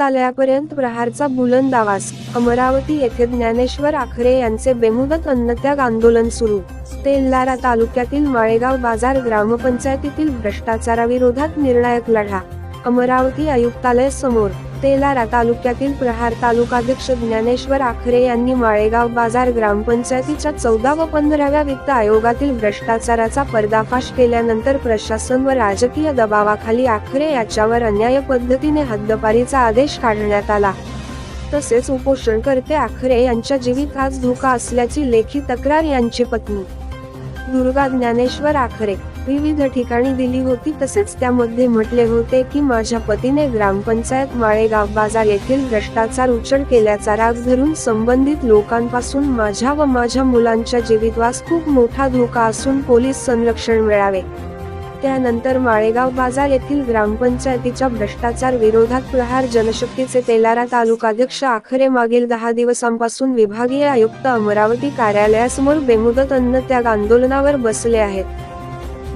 आयुक्तालयापर्यंत प्रहारचा बुलंद आवाज अमरावती येथे ज्ञानेश्वर आखरे यांचे बेमुदत अन्नत्याग आंदोलन सुरू. तेल्लारा तालुक्यातील माळेगाव बाजार ग्रामपंचायतीतील भ्रष्टाचाराविरोधात निर्णायक लढा. अमरावती आयुक्तालय समोर तेलारा तालुक्यातील प्रहार तालुकाध्यक्ष ज्ञानेश्वर आखरे यांनी माळेगाव बाजार ग्रामपंचायतीच्या चौदा व पंधराव्या वित्त आयोगातील भ्रष्टाचाराचा पर्दाफाश केल्यानंतर प्रशासन व राजकीय दबावाखाली आखरे याच्यावर अन्याय पद्धतीने हद्दपारीचा आदेश काढण्यात आला. तसेच उपोषणकर्ते आखरे यांच्या जीवित आज धोका असल्याची लेखी तक्रार यांची पत्नी. दुर्गा ज्ञानेश्वर आखरे विविध ठिकाणी दिली होती. तसेच त्यामध्ये म्हटले होते की माझ्या पतीने ग्रामपंचायत माळेगाव बाजार येथील भ्रष्टाचार उचल केल्याचा राग धरून संबंधित लोकांपासून माझ्या व माझ्या मुलांच्या जीवितवास खूप मोठा धोका असून पोलीस संरक्षण मिळावे. त्यानंतर माळेगाव बाजार येथील ग्रामपंचायतीच्या भ्रष्टाचार विरोधात प्रहार जनशक्तीचे तेलारा तालुकाध्यक्ष आखरे मागील दहा दिवसांपासून विभागीय आयुक्त अमरावती कार्यालयासमोर बेमुदत अन्नत्याग आंदोलनावर बसले आहेत.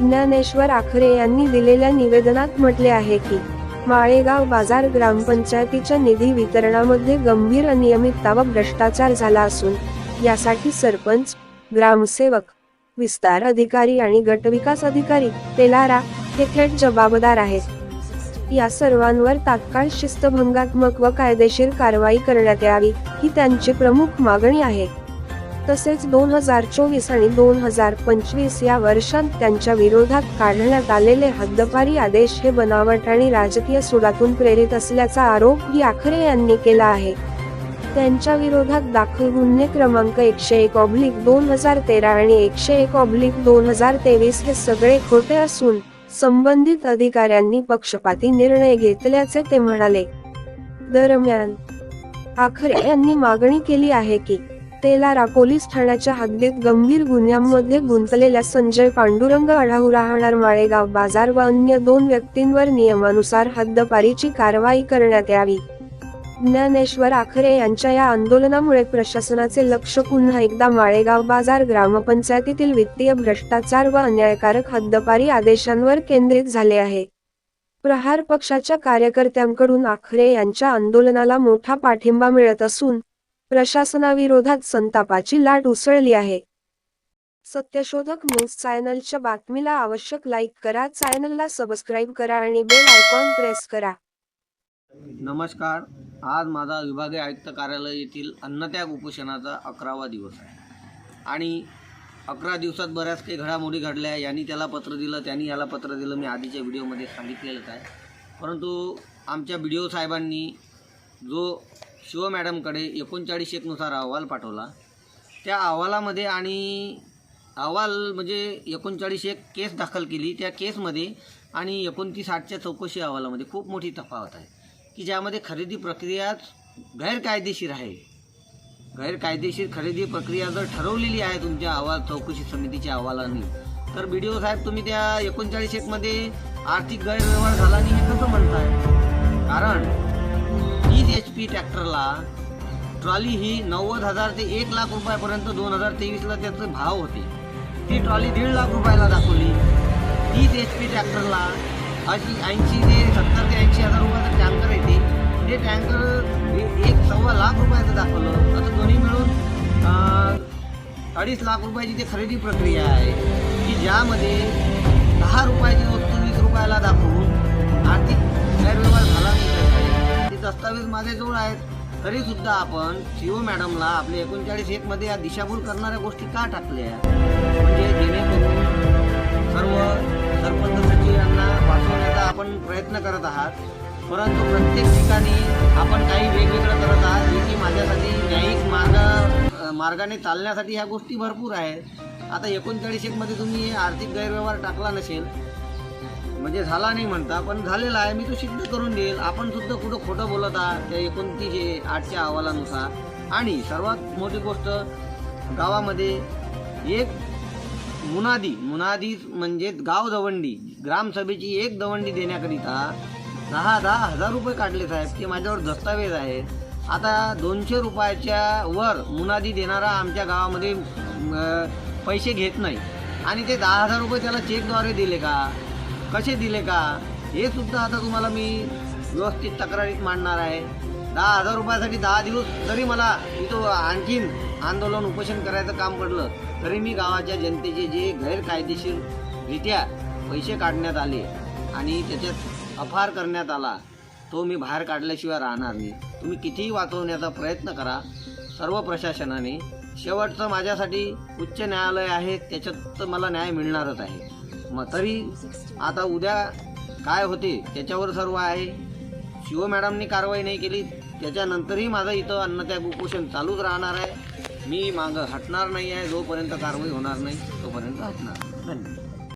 ज्ञानेश्वर आखरे यांनी दिलेल्या निवेदनात म्हटले आहे की माळेगाव बाजार ग्रामपंचायतीच्या निधी वितरणामध्ये गंभीर अनियमितता व भ्रष्टाचार झाला असून यासाठी सरपंच ग्रामसेवक विस्तार अधिकारी आणि गटविकास अधिकारी तेलारा हे थेट जबाबदार आहेत. या सर्वांवर तात्काळ शिस्तभंगात्मक व कायदेशीर कारवाई करण्यात यावी ही त्यांची प्रमुख मागणी आहे. तसेच दोन हजार चोवीस आणि दोन हजार पंचवीस या वर्षात त्यांच्या विरोधात काढण्यात आलेले हद्दपारी आदेश हे बनावट आणि राजकीय सुडातून प्रेरित असल्याचा आरोप ही आखरे यांनी केला आहे. त्यांच्या विरोधात दाखल गुन्हे क्रमांक एकशे एक ऑब्लिक दोन हजार तेरा आणि एकशे एक ऑब्लिक दोन हजार तेवीस हे सगळे खोटे असून संबंधित अधिकाऱ्यांनी पक्षपाती निर्णय घेतल्याचे ते म्हणाले. दरम्यान आखरे यांनी मागणी केली आहे की तेलारा पोलीस ठाण्याच्या हद्दीत गंभीर गुन्ह्यांमध्ये गुंतलेल्या संजय पांडुरंग आढाऊ राहणार माळेगाव बाजार व अन्य दोन व्यक्तींवर नियमानुसार हद्दपारीची कारवाई करण्यात यावी. ज्ञानेश्वर आखरे यांच्या या आंदोलनामुळे प्रशासनाचे लक्ष पुन्हा एकदा माळेगाव बाजार ग्रामपंचायतीतील वित्तीय भ्रष्टाचार व अन्यायकारक हद्दपारी आदेशांवर केंद्रित झाले आहे. प्रहार पक्षाच्या कार्यकर्त्यांकडून आखरे यांच्या आंदोलनाला मोठा पाठिंबा मिळत असून प्रशासनाविरोधात संतापाची लाट उसळली आहे. सत्यशोधक न्यूज चॅनलच्या बातमीला आवश्यक लाईक करा चॅनलला सबस्क्राईब करा आणि बेल आयकॉन प्रेस करा. नमस्कार. आज माझा विभागीय आयुक्त कार्यालय येथील अन्नत्याग उपोषणाचा अकरावा दिवस आहे. आणि अकरा दिवसात बऱ्याच काही घडामोडी घडल्या यांनी त्याला पत्र दिलं त्यांनी याला पत्र दिलं मी आधीच्या व्हिडिओमध्ये सांगितलेलंच आहे. परंतु आमच्या बी डी ओ साहेबांनी जो शिव मॅडमकडे एकोणचाळीस एकनुसार अहवाल पाठवला. त्या अहवालामध्ये आणि अहवाल म्हणजे एकोणचाळीस एक केस दाखल केली. त्या केसमध्ये आणि एकोणतीस आठच्या चौकशी अहवालामध्ये खूप मोठी तफावत आहे की ज्यामध्ये खरेदी प्रक्रिया गैरकायदेशीर आहे. गैरकायदेशीर खरेदी प्रक्रिया जर ठरवलेली आहे तुमच्या अहवाल चौकशी समितीच्या अहवालाने तर बी डी ओ साहेब तुम्ही त्या एकोणचाळीस एकमध्ये आर्थिक गैरव्यवहार झाला नाही हे कसं म्हणताय? कारण तीस एच पी ट्रॅक्टरला ट्रॉली ही नव्वद हजार ते एक लाख रुपयापर्यंत दोन हजार तेवीसला त्याचे भाव होते. ती ट्रॉली दीड लाख रुपयाला दाखवली. तीस एच पी ट्रॅक्टरला अशी ऐंशी ते सत्तर ते ऐंशी हजार रुपयाचं टँकर येते. ते टँकर एक सव्वा लाख रुपयाचं दाखवलं. आता दोन्ही मिळून अडीच लाख रुपयाची ते खरेदी प्रक्रिया आहे. की ज्यामध्ये दहा रुपयाची वस्तू वीस रुपयाला दाखवून आर्थिक गैरव्यवहार झाला नाही. दस्तावेज माझ्याजवळ आहेत. तरी सुद्धा आपण ओ मॅडमला आपले एकोणचाळीस एक मध्ये या दिशाभूल करणाऱ्या गोष्टी का टाकल्या? म्हणजे जेणेकरून सर्व सरपंच सचिवांना वाचवण्याचा आपण प्रयत्न करत आहात. परंतु प्रत्येक ठिकाणी आपण काही वेगवेगळं करत आहात जे की माझ्यासाठी न्यायिक मार्ग मार्गाने चालण्यासाठी ह्या गोष्टी भरपूर आहेत. आता एकोणचाळीस एकमध्ये तुम्ही आर्थिक गैरव्यवहार टाकला नसेल म्हणजे झाला नाही म्हणता पण झालेला आहे. मी तो सिद्ध करून देईल. आपण सुद्धा कुठं खोटं बोलत आहात त्या एकोणतीस आठच्या अहवालानुसार. आणि सर्वात मोठी गोष्ट गावामध्ये एक मुनादी मुनादी म्हणजे गाव दवंडी ग्रामसभेची एक दवंडी देण्याकरिता दहा दहा हजार रुपये काढले साहेब. ते माझ्यावर दस्तावेज आहेत आता दोनशे रुपयाच्या वर मुनादी देणारा आमच्या गावामध्ये पैसे घेत नाही. आणि ते दहा हजार रुपये त्याला चेकद्वारे दिले का? कसे दिले का? हे सुद्धा आता तुम्हाला मी व्यवस्थित तक्रारीत मांडणार आहे. दहा हजार रुपयासाठी दहा दिवस जरी मला इथं आणखीन आंदोलन उपोषण करायचं काम पडलं तरी मी गावाच्या जनतेचे जे गैरकायदेशीररित्या पैसे काढण्यात आले आणि त्याच्यात अफार करण्यात आला तो मी बाहेर काढल्याशिवाय राहणार नाही. तुम्ही कितीही वाचवण्याचा प्रयत्न करा. सर्व प्रशासनाने शेवटचं माझ्यासाठी उच्च न्यायालय आहे त्याच्यात तर मला न्याय मिळणारच आहे. मग तरी आता उद्या काय होते त्याच्यावर सर्व आहे. शिव मॅडमनी कारवाई नाही केली त्याच्यानंतरही माझं इथं अन्नत्याग उपोषण चालूच राहणार आहे. मी मागं हटणार नाही आहे जोपर्यंत कारवाई होणार नाही तोपर्यंत हटणार. धन्यवाद.